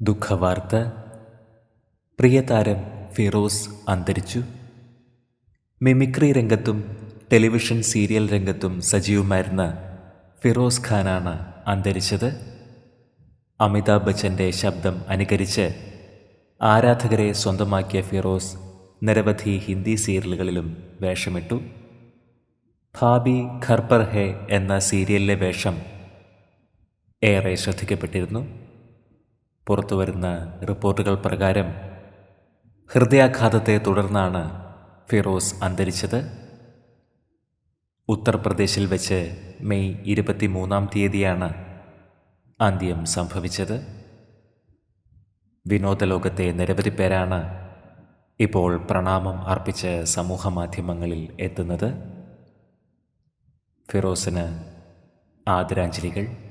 ദുഃഖവാർത്ത. പ്രിയതാരം ഫിറോസ് അന്തരിച്ചു. മിമിക്രി രംഗത്തും television serial രംഗത്തും സജീവമായിരുന്ന ഫിറോസ് ഖാനാണ് അന്തരിച്ചത്. അമിതാഭ് ബച്ചന്റെ ശബ്ദം അനുകരിച്ച് ആരാധകരെ സ്വന്തമാക്കിയ ഫിറോസ് നിരവധി ഹിന്ദി സീരിയലുകളിലും വേഷമിട്ടു. ഭാബി ഖർപർ പർ ഹെ എന്ന സീരിയലിലെ വേഷം ഏറെ ശ്രദ്ധിക്കപ്പെട്ടിരുന്നു. പുറത്തുവരുന്ന റിപ്പോർട്ടുകൾ പ്രകാരം ഹൃദയാഘാതത്തെ തുടർന്നാണ് ഫിറോസ് അന്തരിച്ചത്. ഉത്തർപ്രദേശിൽ വെച്ച് മെയ് ഇരുപത്തിമൂന്നാം തീയതിയാണ് അന്ത്യം സംഭവിച്ചത്. വിനോദലോകത്തെ നിരവധി പേരാണ് ഇപ്പോൾ പ്രണാമം അർപ്പിച്ച് സമൂഹമാധ്യമങ്ങളിൽ എത്തുന്നത്. ഫിറോസിന് ആദരാഞ്ജലികൾ.